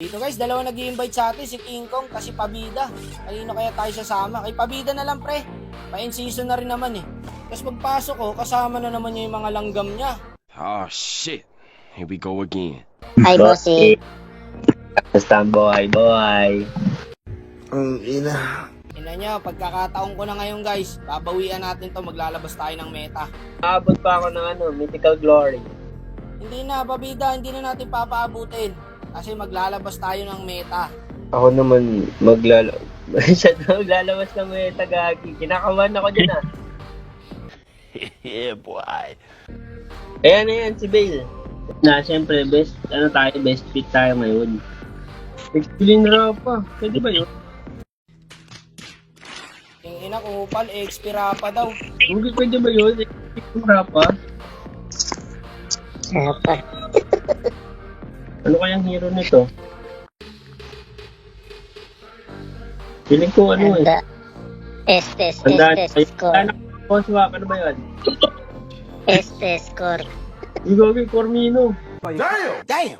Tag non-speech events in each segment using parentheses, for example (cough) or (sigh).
Dito guys, dalawa nag invite sa atin, si King Kong kasi Pabida. Kanino kaya tayo sasama? Kay Pabida na lang pre. Pa-in season na rin naman eh. Tapos pagpasok ko, kasama na naman niya yung mga langgam niya. Oh shit. Here we go again. Hi, bossy. Basta boy, boy. Ang ina. Ina niya, pagkakataon ko na ngayon guys, babawian natin to, maglalabas tayo ng meta. Aabot pa ako ng ano, mythical glory. Hindi na, Pabida, hindi na natin papaabutin. Kasi maglalabas tayo ng meta. Ako naman maglala... (laughs) Siya na maglalabas ng mga tagagi. Kinakawan ako dyan ah. (laughs) yeah, boy. Ayan, ayan, si Bale. Na, siyempre, best, ano tayo, best fit tayo ngayon. Explain na pa. Pwede ba yun? Yung ina, kupal, expira pa daw. Hindi pwede ba yun? Explain na pa. Ano kayang hero nito? Feeling ko ano eh. Anda. Estes, Tandaan. estes, score. Anak ko, swap. Ano ba yun? Estes, score. Yung gagawin, Cormino. Damn!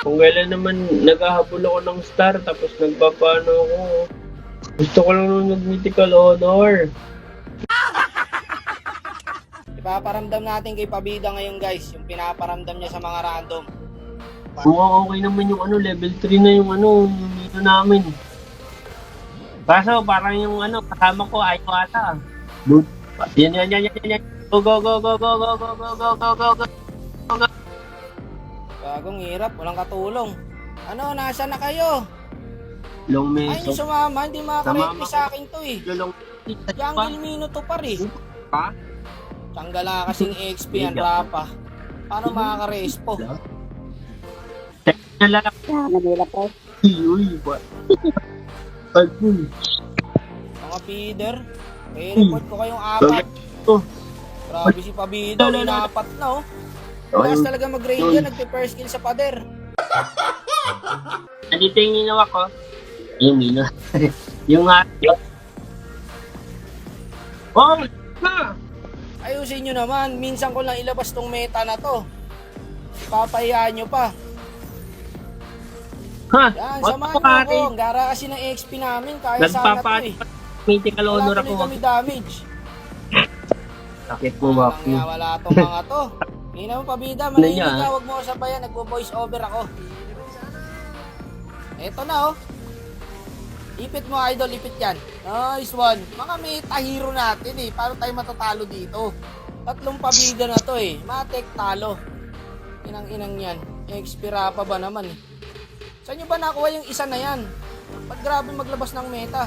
Kung kailan naman naghahabol ako ng star tapos nagpapano ako. Gusto ko lang nung nag-mythical honor. Ipaparamdam natin kay Pabida ngayon guys, yung pinaparamdam niya sa mga random. Mukhang okay naman yung ano, level 3 na yung ano, yung hero namin. Kaso parang yung ano, kasama ko ay ko ata. Dude. Yan, yan, yan, yan, yan, yan. Go, go, go, go, go, go, go, go, go, go, go, go. Gagong hirap, walang katulong. Ano, nasa na kayo? Long Ay, meso. yung sumama, hindi Sumama sa akin to eh. Long Jungle Mino to par eh. Pa? Tanggala kasing XP yan, rapa. Paano makakarespo? Nalalak. Ah, nagila po. Uy, ba? Pagpul. Mga feeder, may report ko kayong apat. Oh. Grabe si Pabida, may naapat na oh. Lakas talaga mag-raid yan, nagpe-first kill sa pader. (laughs) Andito yung ginawa ko. Yung Mino. (laughs) yung nga. Oh! Ha! Ayusin nyo naman, minsan ko lang ilabas tong meta na to. Papayaan nyo pa. Ha? Yan, What samahan po, nyo ako. Ang gara kasi ng XP namin, kaya sana to eh. mythical Wala honor ako. kami damage. Sakit mo, Walang Waku. nga, wala tong mga to. Hindi naman pabida, Ano manahimik ka, huwag mo ako sabayan, nagpo-voice over ako. Eto na oh. Ipit mo idol, ipit yan. Nice one. Mga meta hero natin eh. Paano tayo matatalo dito? Tatlong pabida na to eh. Matek talo. Inang inang yan. Expira pa ba naman eh. Saan nyo ba nakuha yung isa na yan? Ba't grabe maglabas ng meta?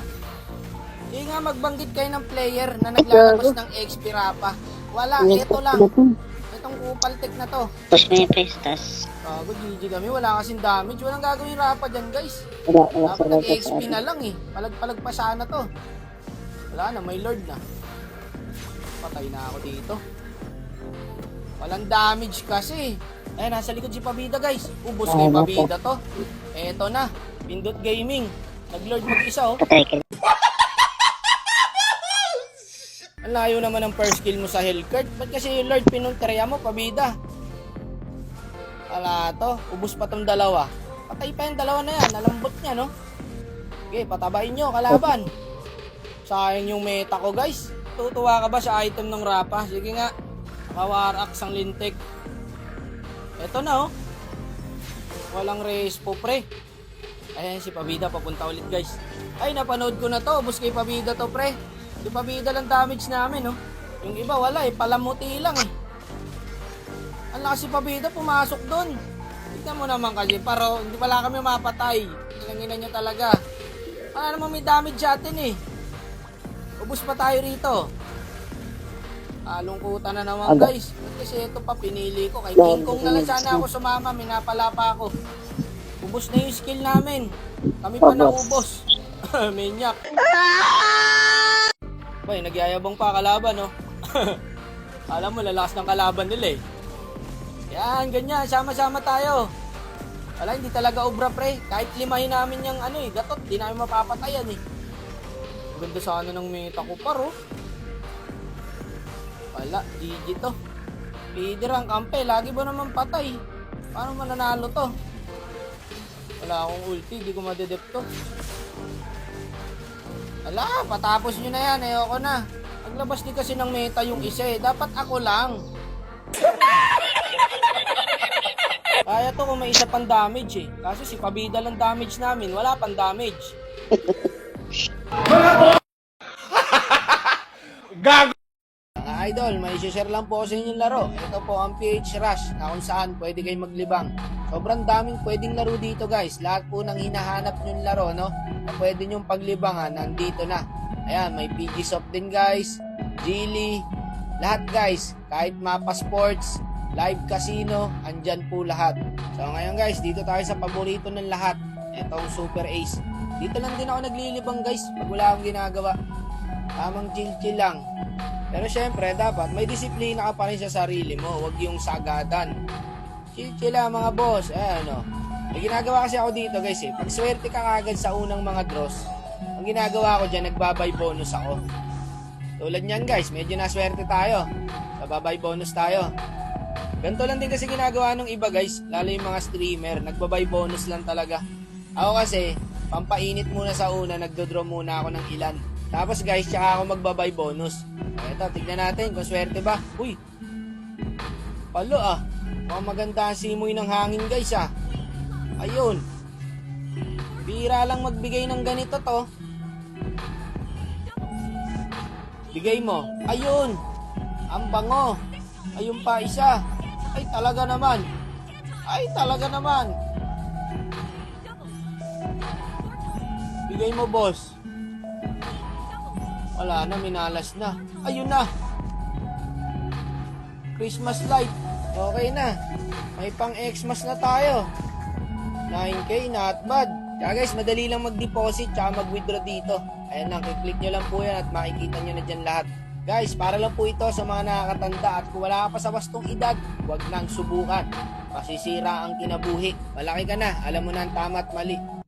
Hindi nga magbanggit kayo ng player na naglalabas ng expira pa. Wala, ito lang. Itong kupaltek na to. Push mo yung prestas. Bago, GG kami. Wala kasing damage. Walang gagawin rapa dyan, guys. Wala, wala Dapat nag-XP na lang eh. Palag-palag pa sana to. Wala na, may lord na. Patay na ako dito. Walang damage kasi. Eh, nasa likod si Pabida guys. Ubus kay Pabida to. Eto na. Pindot Gaming. Nag-lord mag-isa oh. Patay ka. Ang layo naman ng first kill mo sa Hellcurt. Ba't kasi yung Lord pinunterya mo, pabida? Wala to. Ubus pa tong dalawa. Patay pa yung dalawa na yan. Nalambot niya, no? Okay, patabain nyo, kalaban. Sayang yung meta ko, guys. Tutuwa ka ba sa item ng Rapa? Sige nga. Nakawarak ang lintik. Eto na, oh. Walang race po, pre. Ayan si Pabida, papunta ulit, guys. Ay, napanood ko na to. Ubus kay Pabida to, pre. Si Pabida lang damage namin, no? Yung iba wala eh, palamuti lang eh. Ang lakas si Pabida, pumasok doon. Tignan mo naman kasi, paro, hindi pala kami mapatay. Inanginan niya talaga. Wala naman may damage atin eh. Ubus pa tayo rito. Alungkutan na naman guys. Ba't Kasi ito pa pinili ko. Kay King Kong na lang sana ako sumama. Minapala pa ako. Ubus na yung skill namin. Kami pa naubos. (laughs) Minyak. Bay, nagyayabang pa kalaban, no? (laughs) Alam mo, lalakas ng kalaban nila eh. Yan, ganyan, sama-sama tayo. Wala, hindi talaga obra pre. Kahit limahin namin yung ano eh, gatot, di namin mapapatayan eh. Ganda sana ng meta ko paro. Wala, GG to. Leader ang kampe, lagi ba naman patay? Paano mananalo to? Wala akong ulti, di ko madedep to. Ala, patapos nyo na yan, ayoko na. Naglabas din kasi ng meta yung isa eh. Dapat ako lang. Kaya to kung may isa pang damage eh. Kaso si Pabida lang damage namin, wala pang damage. (laughs) Mga idol, may share lang po sa inyong laro. Ito po ang PH Rush na kung saan pwede kayong maglibang. Sobrang daming pwedeng laro dito guys. Lahat po ng hinahanap nyong laro no, na pwede nyong paglibangan, nandito na. Ayan, may PG Soft din guys, Geely, lahat guys. Kahit Mapa Sports, Live Casino, andyan po lahat. So ngayon guys, dito tayo sa paborito ng lahat. Itong Super Ace. Dito lang din ako naglilibang guys pag wala akong ginagawa. Tamang chill-chill lang. Pero syempre, dapat may disiplina ka pa rin sa sarili mo. Huwag yung sagadan. Chill-chill lang mga boss. Eh, ano. May ginagawa kasi ako dito guys eh. Pag swerte ka kagad sa unang mga draws, ang ginagawa ko dyan, nagbabay bonus ako. Tulad niyan guys, medyo naswerte tayo. Bababay bonus tayo. Ganito lang din kasi ginagawa ng iba guys, lalo yung mga streamer, nagbabay bonus lang talaga. Ako kasi, pampainit muna sa una, nagdodraw muna ako ng ilan. Tapos guys, tsaka ako magbabay bonus. Ito, tignan natin kung swerte ba. Uy, palo ah. Mukhang maganda ang simoy ng hangin guys ah. Ayun. Bira lang magbigay ng ganito to. Bigay mo. Ayun. Ang bango. Ayun pa isa. Ay talaga naman. Ay talaga naman. Bigay mo boss. Wala na, minalas na. Ayun na. Christmas light. Okay na. May pang Xmas na tayo. 9K, not bad. Kaya guys, madali lang mag-deposit tsaka mag-withdraw dito. Ayan lang, click nyo lang po yan at makikita nyo na dyan lahat. Guys, para lang po ito sa mga nakakatanda at kung wala ka pa sa wastong edad, huwag nang subukan. Masisira ang kinabuhi. Malaki ka na, alam mo na ang tama at mali.